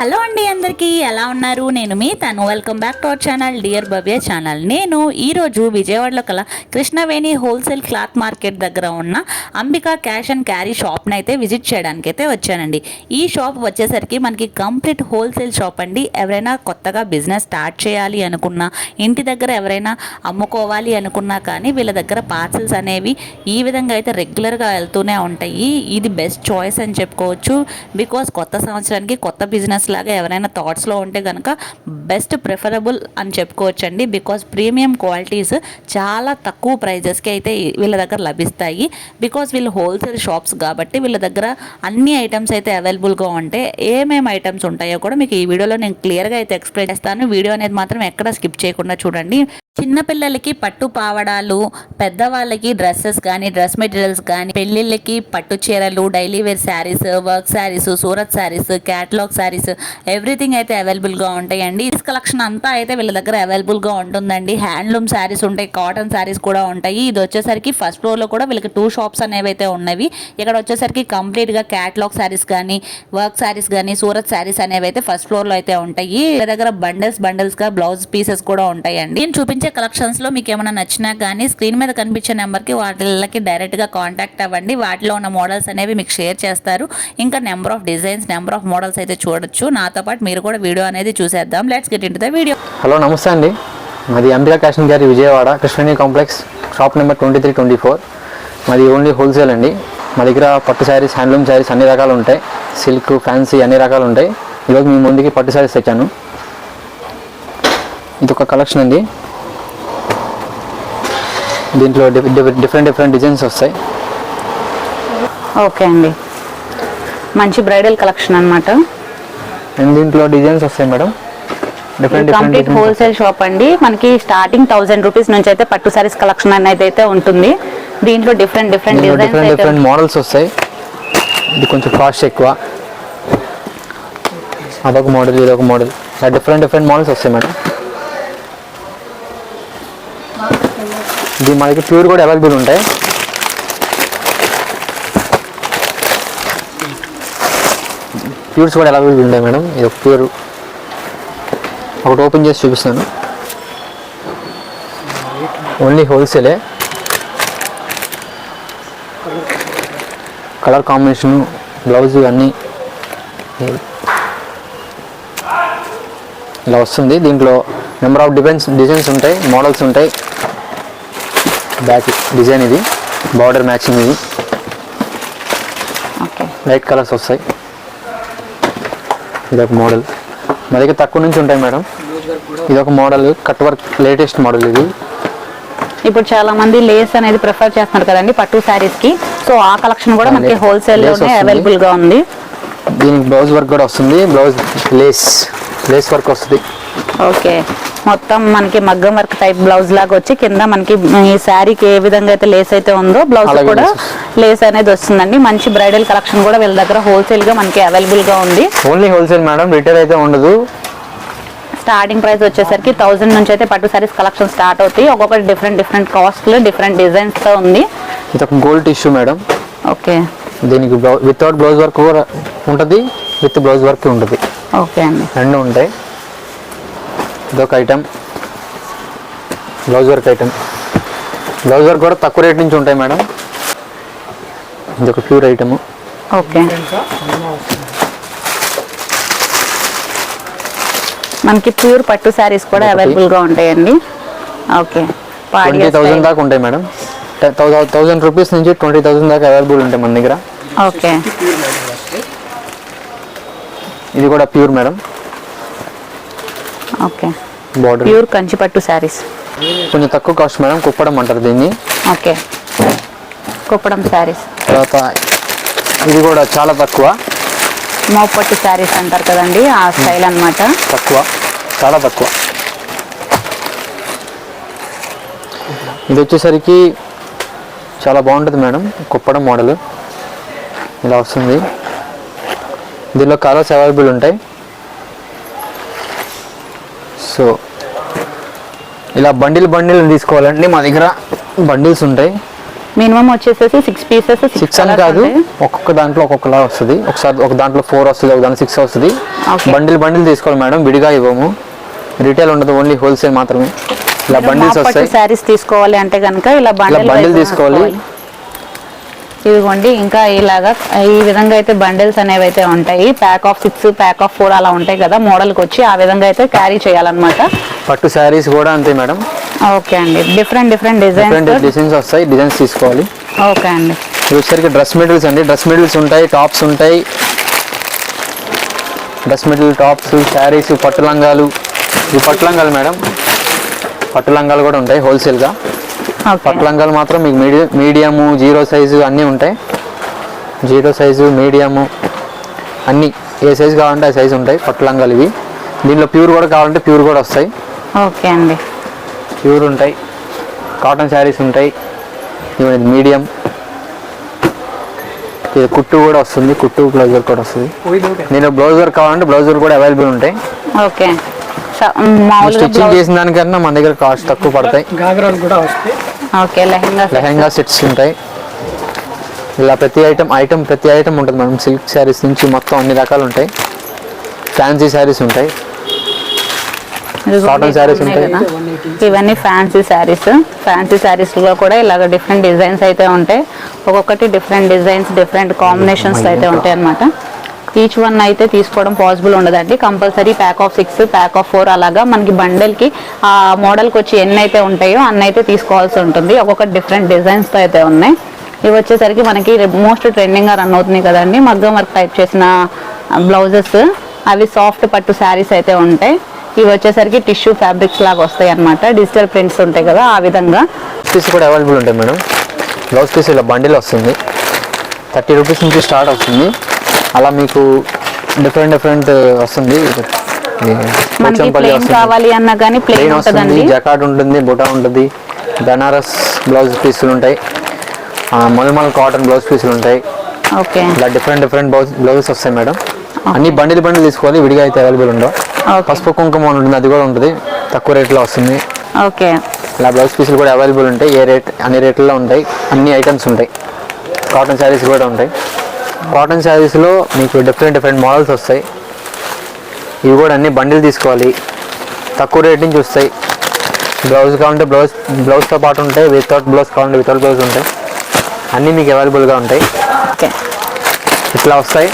Hello అండి అందరికీ ఎలా ఉన్నారు? నేను మీ తను. Welcome back to our channel dear Bhavya channel నేను ఈరోజు విజయవాడలో కల కృష్ణవేణి హోల్సేల్ క్లాత్ మార్కెట్ దగ్గర ఉన్న అంబికా క్యాష్ అండ్ క్యారీ షాప్ని అయితే విజిట్ చేయడానికి అయితే వచ్చానండి. ఈ షాప్ వచ్చేసరికి మనకి కంప్లీట్ హోల్సేల్ షాప్ అండి. ఎవరైనా కొత్తగా బిజినెస్ స్టార్ట్ చేయాలి అనుకున్నా ఇంటి దగ్గర ఎవరైనా అమ్ముకోవాలి అనుకున్నా కానీ వీళ్ళ దగ్గర పార్సల్స్ అనేవి ఈ విధంగా అయితే రెగ్యులర్గా వెళ్తూనే ఉంటాయి. ఇది బెస్ట్ చాయిస్ అని చెప్పుకోవచ్చు. బికాస్ కొత్త సంవత్సరానికి కొత్త బిజినెస్ లాగా ఎవరైనా థాట్స్లో ఉంటే కనుక బెస్ట్ ప్రిఫరబుల్ అని చెప్పుకోవచ్చు అండి బికాస్ ప్రీమియం క్వాలిటీస్ చాలా తక్కువ ప్రైజెస్కి అయితే వీళ్ళ దగ్గర లభిస్తాయి. బికాస్ వీళ్ళు హోల్సేల్ షాప్స్ కాబట్టి వీళ్ళ దగ్గర అన్ని ఐటమ్స్ అయితే అవైలబుల్గా ఉంటాయి ఏమేమి ఐటమ్స్ ఉంటాయో కూడా మీకు ఈ వీడియోలో నేను క్లియర్గా అయితే ఎక్స్ప్లెయిన్ చేస్తాను. వీడియో అనేది మాత్రం ఎక్కడ స్కిప్ చేయకుండా చూడండి. చిన్నపిల్లలకి పట్టు పావడాలు పెద్దవాళ్ళకి డ్రెస్సెస్ కానీ డ్రెస్ మెటీరియల్స్ కానీ పెళ్ళిళ్ళకి పట్టు చీరలు daily wear saris work saris Surat saris catalogue saris everything అయితే అవైలబుల్గా ఉంటాయండి. ఈ కలెక్షన్ అంతా అయితే వీళ్ళ దగ్గర అవైలబుల్గా ఉంటుందండి. హ్యాండ్లూమ్ శారీస్ ఉంటాయి కాటన్ శారీస్ కూడా ఉంటాయి. ఇది వచ్చేసరికి ఫస్ట్ ఫ్లోర్లో కూడా వీళ్ళకి టూ షాప్స్ అనేవి అయితే ఉన్నవి. ఇక్కడ వచ్చేసరికి కంప్లీట్గా క్యాటలాగ్ శారీస్ కానీ వర్క్ శారీస్ కానీ సూరత్ శారీస్ అనేవి అయితే ఫస్ట్ ఫ్లోర్లో అయితే ఉంటాయి. వీళ్ళ దగ్గర బండల్స్ బండల్స్గా బ్లౌజ్ పీసెస్ కూడా ఉంటాయండి. నేను చూపించే కలెక్షన్స్లో మీకు ఏమైనా నచ్చినా కానీ స్క్రీన్ మీద కనిపించే నెంబర్కి వాటికి డైరెక్ట్గా కాంటాక్ట్ అవ్వండి. వాటిలో ఉన్న మోడల్స్ అనేవి మీకు షేర్ చేస్తారు. ఇంకా number of designs number of models అయితే చూడొచ్చు. నాతో పాటు మీరు కూడా వీడియో అనేది చూసేద్దాం. Let's get in the video. Hello నమస్తే అండి. మాది అంబికా క్యాష్ గారి Vijayawada కృష్ణని complex shop number twenty three twenty four. మాది ఓన్లీ హోల్సేల్ అండి. మా దగ్గర పట్టు శారీస్ హ్యాండ్లూమ్ శారీస్ అన్ని రకాలు ఉంటాయి. సిల్క్ ఫ్యాన్సీ అన్ని రకాలు ఉంటాయి. ఈరోజు మీ ముందుకి పట్టు శారీస్ తెచ్చాను. ఇది ఒక కలెక్షన్ అండి. దీంట్లో డిఫరెంట్ డిఫరెంట్ డిజైన్స్ వస్తాయి. ఓకే అండి. మంచి బ్రైడల్ కలెక్షన్ అన్నమాట. అండ్ దీంట్లో డిజైన్స్ వస్తాయి మేడం. కంప్లీట్ హోల్సేల్ షాప్ అండి. మనకి స్టార్టింగ్ థౌసండ్ రూపీస్ నుంచి అయితే పట్టు సారీస్ కలెక్షన్ అనేది అయితే ఉంటుంది. దీంట్లో different different different different models వస్తాయి. ఇది కొంచెం కాస్ట్ ఎక్కువ. అదొక మోడల్ ఇదొక మోడల్ డిఫరెంట్ డిఫరెంట్ మోడల్స్ వస్తాయి మేడం. ఇది మనకి ప్యూర్ కూడా అవైలబుల్ ఉంటాయి. ప్యూర్స్ కూడా అవైలబుల్ ఉంటాయి మేడం. ఇది ఒక ప్యూర్. ఒకటి ఓపెన్ చేసి చూపిస్తాను ఓన్లీ హోల్సేలే. కలర్ కాంబినేషన్ బ్లౌజ్ అన్నీ. ఇలా వస్తుంది. దీంట్లో నెంబర్ ఆఫ్ డిజైన్స్ డిజైన్స్ ఉంటాయి మోడల్స్ ఉంటాయి. బ్యాక్ డిజైన్ ఇది. బార్డర్ మ్యాచింగ్ ఇది. లైట్ కలర్స్ వస్తాయి. ఇదొక మోడల్. మా దగ్గర తక్కువ నుంచి ఉంటాయి మేడం. ఇదొక model. Cut work latest model ఇది. ఇప్పుడు చాలా మంది లేస్ అనేది ప్రిఫర్ చేస్తున్నారు కదండి పట్టు సారీస్కి. సో ఆ కలెక్షన్ కూడా మనకి హోల్సేల్లోనే. అవైలబుల్గా ఉంది. దీనికి బ్లౌజ్ వర్క్ కూడా వస్తుంది. బ్లౌజ్ లేస్ లేస్ వర్క్ వస్తుంది. ఓకే. మొత్తం మనకి మగ్గం వర్క్ టైప్ బ్లౌజ్ లాగా వచ్చి కింద మనకి ఈ శారీకి ఏ విధంగా అయితే లేస్ అయితే ఉందో బ్లౌజ్ కూడా లేస్ అనేది వస్తుందండి. మంచి బ్రైడల్ కలెక్షన్ కూడా వీళ్ళ దగ్గర హోల్సేల్గా మనకి అవైలబుల్గా ఉంది. ఓన్లీ హోల్సేల్ మేడం రిటైల్ అయితే ఉండదు. స్టార్టింగ్ ప్రైస్ వచ్చేసరికి థౌసండ్ నుంచి అయితే పట్టు సారీస్ కలెక్షన్ స్టార్ట్ అవుతాయి. ఒక్కొక్కటి డిఫరెంట్ డిఫరెంట్ కాస్ట్లు డిఫరెంట్ డిజైన్స్తో ఉంది. ఇది ఒక గోల్డ్ టిష్యూ మేడం ఓకే దీనికి వితౌట్ బ్లౌజ్ వర్క్ కూడా ఉంటుంది. విత్ బ్లౌజ్ వర్క్ ఉంటుంది. ఓకే అండి. రెండు ఉంటాయి. ఇదొక item blouse work item blouse work కూడా తక్కువ రేట్ నుంచి ఉంటాయి మేడం. ఇదొక ప్యూర్ ఐటమ్ ఓకే. మనకి ప్యూర్ పట్టు సారీస్ కూడా ఒకటి. అవైలబుల్గా ఉంటాయండి. ఓకే. ట్వంటీ థౌసండ్ దాకా ఉంటాయి మేడం. థౌసండ్ రూపీస్ నుంచి ట్వంటీ థౌసండ్ దాకా అవైలబుల్ ఉంటాయి మన దగ్గర. ఓకే. ఇది కూడా pure madam. Okay. Border pure Kanchi పట్టు సారీస్ కొంచెం తక్కువ కాస్ట్ మేడం కుప్పడం అంటారు దీన్ని. ఓకే. కుప్పడం సారీస్ తర్వాత ఇది కూడా చాలా తక్కువ. మోపట్టు సారీస్ అంటారు కదండి ఆ స్టైల్ అన్నమాట. తక్కువ చాలా తక్కువ. ఇది వచ్చేసరికి చాలా బాగుంటుంది మేడం కుప్పడం మోడల్. ఇలా వస్తుంది. దీనిలో కలర్స్ అవైలబుల్ ఉంటాయి. సో ఇలా బండిల్ బండిల్ తీసుకోవాలంటే మా దగ్గర బండిల్స్ ఉంటాయి. మినిమం వచ్చేసేసి సిక్స్ పీసెస్ సిక్స్ అని కాదు ఒక్కొక్క దాంట్లో ఒక్కొక్కలా వస్తుంది. ఒకసారి ఒక దాంట్లో ఫోర్ వస్తుంది ఒక దాంట్లో సిక్స్ వస్తుంది. బండిల్ బండిల్ తీసుకోవాలి మేడం విడిగా ఇవ్వము. రీటైల్ ఉండదు ఓన్లీ హోల్సేల్ మాత్రమే. ఇలా బండిల్స్ వస్తాయి. శారీస్ తీసుకోవాలి అంటే కనుక ఇలా బండిల్ తీసుకోవాలి. ఇదిగోండి ఇంకా ఇలాగా ఈ విధంగా అయితే బండిల్స్ అనేవి అయితే ఉంటాయి pack of six pack of four అలా ఉంటాయి కదా మోడల్కి వచ్చి ఆ విధంగా అయితే క్యారీ చేయాలన్నమాట. పట్టు శారీస్ కూడా అంతే మేడం. ఓకే అండి. డిఫరెంట్ డిఫరెంట్ డిజైన్స్ డిజైన్స్ వస్తాయి డిజైన్స్ తీసుకోవాలి. ఓకే అండి. ఇవి వచ్చేసరికి డ్రెస్ మెటీరియల్స్ అండి. డ్రెస్ మెటీరియల్స్ ఉంటాయి టాప్స్ ఉంటాయి. డ్రెస్ మెటీరియల్ టాప్స్ శారీస్ పట్టు లంగాలు ఇవి పట్టు లంగాలు మేడం. పట్టు లంగాలు కూడా ఉంటాయి హోల్సేల్గా ఓకే పట్టు లంగాలు మాత్రం మీకు మీడియం మీడియము జీరో సైజు అన్నీ ఉంటాయి. జీరో సైజు మీడియము అన్నీ ఏ సైజు కావాలంటే ఆ సైజు ఉంటాయి పట్టు లంగాలు ఇవి. దీనిలో ప్యూర్ కూడా కావాలంటే ప్యూర్ కూడా వస్తాయి. ఓకే అండి. ప్యూర్ ఉంటాయి. కాటన్ శారీస్ ఉంటాయి. ఇవి మీడియం. ఇది కుట్టు కూడా వస్తుంది. కుట్టు బ్లౌజ్ వర్క్ కూడా వస్తుంది. నేను బ్లౌజ్ వర్క్ కావాలంటే బ్లౌజ్ వర్క్ కూడా అవైలబుల్ ఉంటాయి. ఓకే స్టిచ్చింగ్ బ్లౌజ్ చేసిన దానికన్నా మన దగ్గర కాస్ట్ తక్కువ పడతాయి. గాగ్రాలు కూడా వస్తాయి. ఓకే లెహంగా లెహంగా సెట్స్ ఉంటాయి. ఇలా ప్రతి ఐటమ్ ఐటమ్ ప్రతి ఐటమ్ ఉంటుంది. మేడం సిల్క్ శారీస్ నుంచి మొత్తం అన్ని రకాలు ఉంటాయి. ఫ్యాన్సీ శారీస్ ఉంటాయి. కాటన్ ఉన్నాయి ఉంటాయి. ఇవన్నీ ఫ్యాన్సీ శారీస్ ఫ్యాన్సీ శారీస్లో కూడా ఇలాగ డిఫరెంట్ డిజైన్స్ అయితే ఉంటాయి. ఒక్కొక్కటి డిఫరెంట్ డిజైన్స్ డిఫరెంట్ కాంబినేషన్స్ అయితే ఉంటాయి అన్నమాట ఈచ్ వన్ అయితే తీసుకోవడం పాసిబుల్ ఉండదండి. Compulsory pack of six pack of four అలాగా మనకి బండిల్కి ఆ మోడల్కి వచ్చి ఎన్ని అయితే ఉంటాయో అన్ని అయితే తీసుకోవాల్సి ఉంటుంది. ఒక్కొక్క డిఫరెంట్ డిజైన్స్తో అయితే ఉన్నాయి. ఇవి వచ్చేసరికి మనకి మోస్ట్ ట్రెండింగ్గా రన్ అవుతున్నాయి కదండి. మగ్గం వర్క్ టైప్ చేసిన బ్లౌజెస్ అవి సాఫ్ట్ పట్టు శారీస్ అయితే ఉంటాయి. ఇవి వచ్చేసరికి టిష్యూ ఫ్యాబ్రిక్స్ లాగా వస్తాయి అన్నమాట. డిజిటల్ ప్రింట్స్ ఉంటాయి కదా ఆ విధంగా. పీస్ కూడా అవైలబుల్ ఉంటాయి మేడం. బ్లౌజ్ పీస్ ఇలా బండిల్ వస్తుంది. థర్టీ రూపీస్ నుంచి స్టార్ట్ అవుతుంది. అలా మీకు డిఫరెంట్ డిఫరెంట్ వస్తుంది. మనకి ప్లెయిన్ వస్తుంది. కావాలి అన్నా కానీ ప్లెయిన్ ప్లెయిన్ వస్తుంది ఉంటుందండి జకాట్ ఉంటుంది బుటా ఉంటుంది బనారస్ బ్లౌజ్ పీసులు ఉంటాయి. మల్మల్ కాటన్ బ్లౌజ్ పీసులు ఉంటాయి. ఓకే. ఇలా డిఫరెంట్ డిఫరెంట్ బ్లౌజ్ బ్లౌజెస్ వస్తాయి మేడం. అన్ని బండిల్ బండిల్ తీసుకోవాలి విడిగా అయితే అవైలబుల్ ఉండవు. పసుపు కుంకుమ ఉంటుంది అది కూడా ఉంటుంది. తక్కువ రేట్లో వస్తుంది. ఓకే. ఇలా బ్లౌజ్ పీసులు కూడా అవైలబుల్ ఉంటాయి. ఏ రేట్ అన్ని రేట్లలో ఉంటాయి. అన్ని ఐటమ్స్ ఉంటాయి. కాటన్ శారీస్ కూడా ఉంటాయి. కాటన్ శారీస్లో మీకు డిఫరెంట్ డిఫరెంట్ మోడల్స్ వస్తాయి. ఇవి కూడా అన్ని బండిల్ తీసుకోవాలి. తక్కువ రేట్ నుంచి వస్తాయి. బ్లౌజ్ కావాలంటే బ్లౌజ్ బ్లౌజ్తో పాటు ఉంటాయి. వితౌట్ బ్లౌజ్ కావాలంటే వితౌట్ బ్లౌజ్ ఉంటాయి. అన్నీ మీకు అవైలబుల్గా ఉంటాయి. ఓకే. ఇట్లా వస్తాయి.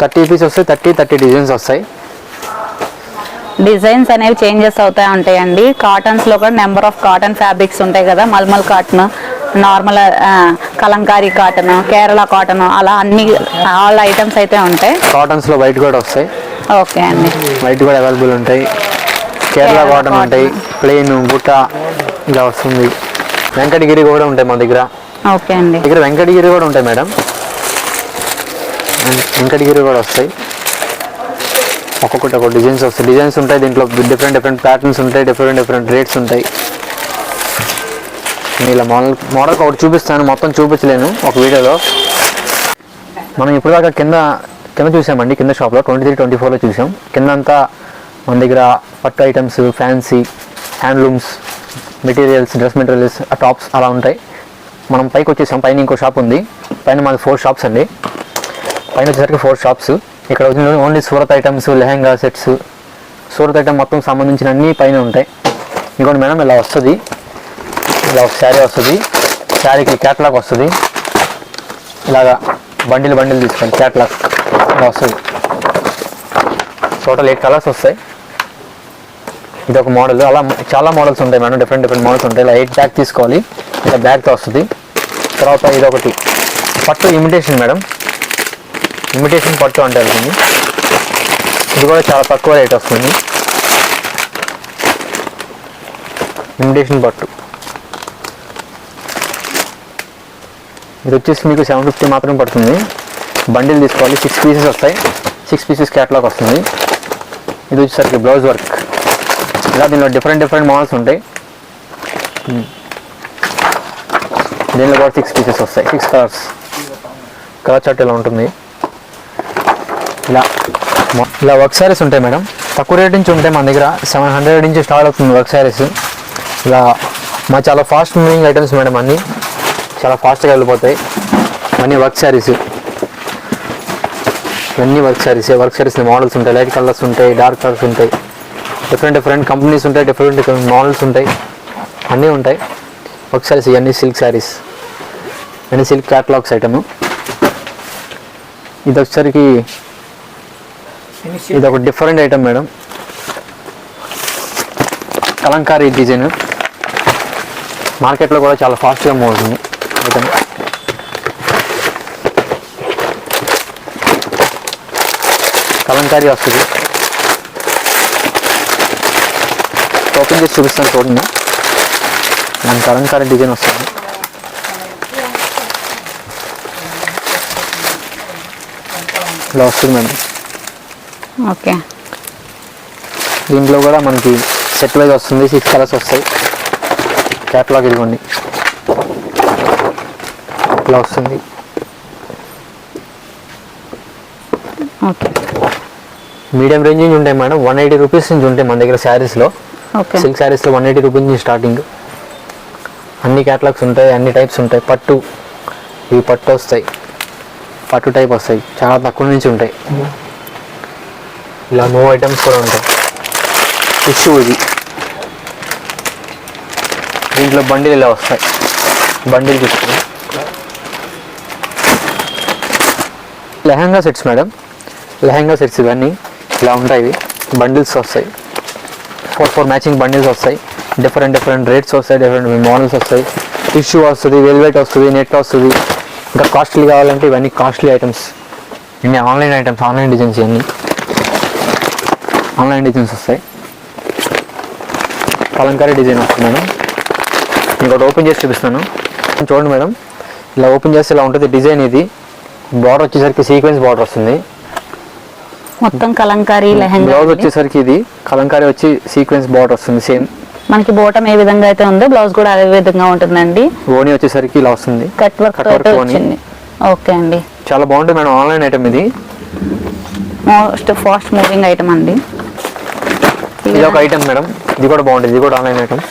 థర్టీ పీస్ వస్తాయి. థర్టీ థర్టీ డిజైన్స్ వస్తాయి. డిజైన్స్ అనేవి చేంజెస్ అవుతాయి ఉంటాయండి కాటన్స్లో కూడా నెంబర్ ఆఫ్ కాటన్ ఫ్యాబ్రిక్స్ ఉంటాయి కదా. Mulmul cotton normal Kalamkari cotton Kerala cotton అలా అన్ని ఆల్ ఐటమ్స్ అయితే ఉంటాయి. కాటన్స్లో వైట్ కూడా వస్తాయి. ఓకే అండి. వైట్ కూడా అవైలబుల్ ఉంటాయి. కేరళ కాటన్. ఉంటాయి. ప్లెయిన్ బుట్ట ఇలా వస్తుంది. వెంకటగిరి కూడా ఉంటాయి మా దగ్గర. ఓకే అండి. దగ్గర వెంకటగిరి కూడా ఉంటాయి మేడం. వెంకటగిరి కూడా వస్తాయి. ఒక్కొక్కటి ఒక్కొక్క డిజైన్స్ వస్తాయి. డిజైన్స్ ఉంటాయి దీంట్లో. డిఫరెంట్ డిఫరెంట్ ప్యాటర్న్స్ ఉంటాయి. డిఫరెంట్ డిఫరెంట్ రేట్స్ ఉంటాయి. నేను ఇలా మోడల్ మోడల్ ఒకటి చూపిస్తాను. మొత్తం చూపించలేను ఒక వీడియోలో. మనం ఇప్పుడు దాకా కింద కింద చూసామండి కింద షాప్లో. ట్వంటీ త్రీ ట్వంటీ ఫోర్లో చూసాం. కింద అంతా మన దగ్గర పట్టు items fancy handlooms materials dress materials tops అలా ఉంటాయి. మనం పైకి వచ్చేసాం. పైన ఇంకో షాప్ ఉంది. పైన మాది ఫోర్ షాప్స్ అండి. పైన వచ్చేసరికి ఫోర్ షాప్స్. ఇక్కడ వచ్చిన only Surat items lehenga sets. Surat item మొత్తం సంబంధించిన అన్నీ పైన ఉంటాయి. ఇంకోటి మేడం ఇలా వస్తుంది. ఇలా ఒక శారీ వస్తుంది. శారీకి క్యాట్లాగ్ వస్తుంది. ఇలాగా బండిల్ బండిల్ తీసుకోండి క్యాట్లాగ్ ఇలా వస్తుంది. టోటల్ ఎయిట్ కలర్స్ వస్తాయి. ఇది ఒక మోడల్ అలా చాలా మోడల్స్ ఉంటాయి మేడం డిఫరెంట్ డిఫరెంట్ మోడల్స్ ఉంటాయి. ఇలా ఎయిట్ బ్యాగ్ తీసుకోవాలి. ఇలా బ్యాగ్తో వస్తుంది. తర్వాత ఇది ఒకటి పట్టు ఇమిటేషన్ మేడం. ఇమిటేషన్ పట్టు అంటే వెళ్తుంది ఇది కూడా చాలా తక్కువ రేట్ వస్తుంది. ఇమిటేషన్ పట్టు. ఇది వచ్చేసి మీకు సెవెన్ ఫిఫ్టీ మాత్రమే పడుతుంది. బండిల్ తీసుకోవాలి. సిక్స్ పీసెస్ వస్తాయి. సిక్స్ పీసెస్ క్యాట్లాగ్ వస్తుంది. ఇది వచ్చేసరికి బ్లౌజ్ వర్క్. ఇలా దీనిలో డిఫరెంట్ డిఫరెంట్ మోడల్స్ ఉంటాయి. దీనిలో కూడా సిక్స్ పీసెస్ వస్తాయి. Six colours. కలర్ చార్ట్ ఇలా ఉంటుంది. ఇలా ఇలా వర్క్ శారీస్ ఉంటాయి మేడం. తక్కువ రేట్ నుంచి ఉంటాయి మన దగ్గర. సెవెన్ హండ్రెడ్ నుంచి స్టార్ట్ అవుతుంది వర్క్ శారీస్. ఇలా మా చాలా ఫాస్ట్ మూవింగ్ ఐటమ్స్ మేడం అన్నీ. చాలా ఫాస్ట్గా వెళ్ళిపోతాయి. అన్నీ వర్క్ శారీస్. ఇవన్నీ work saris. Work saris models ఉంటాయి. లైట్ కలర్స్ ఉంటాయి డార్క్ కలర్స్ ఉంటాయి. డిఫరెంట్ డిఫరెంట్ కంపెనీస్ ఉంటాయి. డిఫరెంట్ డిఫరెంట్ మోడల్స్ ఉంటాయి. అన్నీ ఉంటాయి. వర్క్ శారీస్ ఇవన్నీ సిల్క్ శారీస్. ఇవన్నీ సిల్క్ క్యాటలాగ్స్ ఐటమ్. ఇది వచ్చేసరికి ఇది ఒక different item madam. Kalamkari design. మార్కెట్లో కూడా చాలా ఫాస్ట్గా మూవ్ అవుతుంది. ఐటమ్ కలంకారీ వస్తుంది ఓపెన్ చేసి చూపిస్తాను చూడండి. మన కలంకారీ డిజైన్ వస్తుంది. ఇలా వస్తుంది మేడం. ఓకే. దీంట్లో కూడా మనకి సెట్ వైజ్ వస్తుంది సిక్స్ కలర్స్ వస్తాయి. క్యాట్లాగ్ ఇదిగోండి. ఇలా వస్తుంది. ఓకే. మీడియం రేంజ్ నుంచి ఉంటాయి మేడం. వన్ ఎయిటీ రూపీస్ నుంచి ఉంటాయి మన దగ్గర శారీస్లో. సిల్క్ శారీస్లో వన్ ఎయిటీ రూపీస్ నుంచి స్టార్టింగ్. అన్ని క్యాటలాగ్స్ ఉంటాయి అన్ని టైప్స్ ఉంటాయి. పట్టు ఇవి పట్టు వస్తాయి. పట్టు టైప్ వస్తాయి. చాలా తక్కువ నుంచి ఉంటాయి. ఇలా నో ఐటమ్స్ కూడా ఉంటాయి. టిష్యూ ఇది. దీంట్లో బండిల్ ఇలా వస్తాయి. బండిల్ తీసుకుని. Lehenga sets madam. Lehenga sets ఇవన్నీ ఇలా ఉంటాయి. ఇవి బండిల్స్ వస్తాయి. ఫోర్ ఫోర్ మ్యాచింగ్ బండిల్స్ వస్తాయి. డిఫరెంట్ డిఫరెంట్ రేట్స్ వస్తాయి. డిఫరెంట్ మోడల్స్ వస్తాయి. టిష్యూ వస్తుంది వెల్వెట్ వస్తుంది నెట్ వస్తుంది. ఇంకా కాస్ట్లీ కావాలంటే ఇవన్నీ కాస్ట్లీ ఐటమ్స్. ఇవన్నీ ఆన్లైన్ ఐటమ్స్ ఆన్లైన్ డిజైన్స్ ఇవన్నీ. ఆన్లైన్ డిజైన్స్ వస్తాయి. కలంకారీ డిజైన్ వస్తుంది మేడం. ఇంకోటి ఓపెన్ చేసి చూపిస్తాను చూడండి మేడం. ఇలా ఓపెన్ చేస్తే ఇలా ఉంటుంది డిజైన్ ఇది. బార్డర్ వచ్చేసరికి సీక్వెన్స్ బార్డర్ వస్తుంది. మొత్తం కలంకారీ లెహంగా బ్లౌజ్. వచ్చేసరికి ఇది కలంకారీ వచ్చి సీక్వెన్స్ బార్డర్ వస్తుంది సేమ్ మనకి బోటం ఏ విధంగా అయితే ఉందో బ్లౌజ్ కూడా అదే విధంగా ఉంటుందండి. ఓని వచ్చేసరికి ఇలా వస్తుంది. కట్ వర్క్ Cut తో work అయితే ఓని. వచ్చింది. ఓకే అండి. చాలా బాగుంటుంది మేడం ఆన్లైన్ ఐటమ్ ఇది. మోస్ట్ ఫాస్ట్ మూవింగ్ ఐటమ్ అండి. ఇది ఒక ఐటమ్ మేడం ఇది కూడా బాగుంటుంది ఇది కూడా ఆన్లైన్ ఐటమ్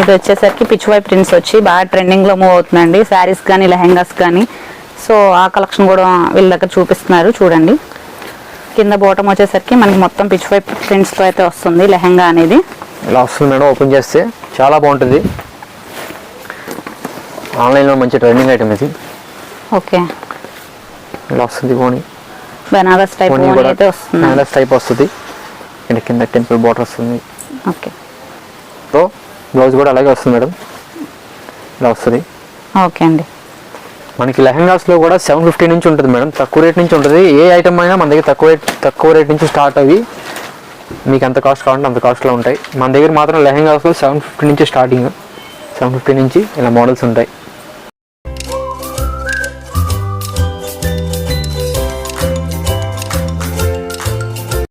ఇది వచ్చేసరికి పిచ్ వై ప్రింట్స్ వచ్చి బాగా ట్రెండింగ్లో మూవ్ అవుతుందండి. శారీస్ కానీ లెహెంగాస్ కానీ. సో ఆ కలెక్షన్ కూడా వీళ్ళ దగ్గర చూపిస్తున్నారు. చూడండి. కింద బోటం వచ్చేసరికి మనకి మొత్తం పిచ్ వై ప్రింట్స్తో అయితే వస్తుంది లెహెంగా అనేది. ఇలా వస్తుంది మేడం. ఓపెన్ చేస్తే చాలా బాగుంటుంది. ఆన్లైన్లో మంచి ట్రెండింగ్ ఐటమ్ ఇది. ఓకే. ఇలా వస్తుంది ఓని. బెనారస్ టైప్ అయితే వస్తుంది. హ్యాండ్లెస్ టైప్ వస్తుంది. ఇక్కడ కింద టెంపుల్ బార్డర్ వస్తుంది. ఓకే. సో బ్లౌజ్ కూడా అలాగే వస్తుంది మేడం. ఇలా వస్తుంది. ఓకే అండి. మనకి లెహంగాస్లో కూడా సెవెన్ ఫిఫ్టీ నుంచి ఉంటుంది మేడం. తక్కువ రేట్ నుంచి ఉంటుంది. ఏ ఐటమ్ అయినా మన దగ్గర తక్కువ రేట్ తక్కువ రేట్ నుంచి స్టార్ట్ అవి మీకు ఎంత కాస్ట్ కావాలంటే అంత కాస్ట్లో ఉంటాయి. మన దగ్గర మాత్రం లెహంగాస్లో సెవెన్ ఫిఫ్టీ నుంచి స్టార్టింగ్ సెవెన్ ఫిఫ్టీ నుంచి ఇలా మోడల్స్ ఉంటాయి.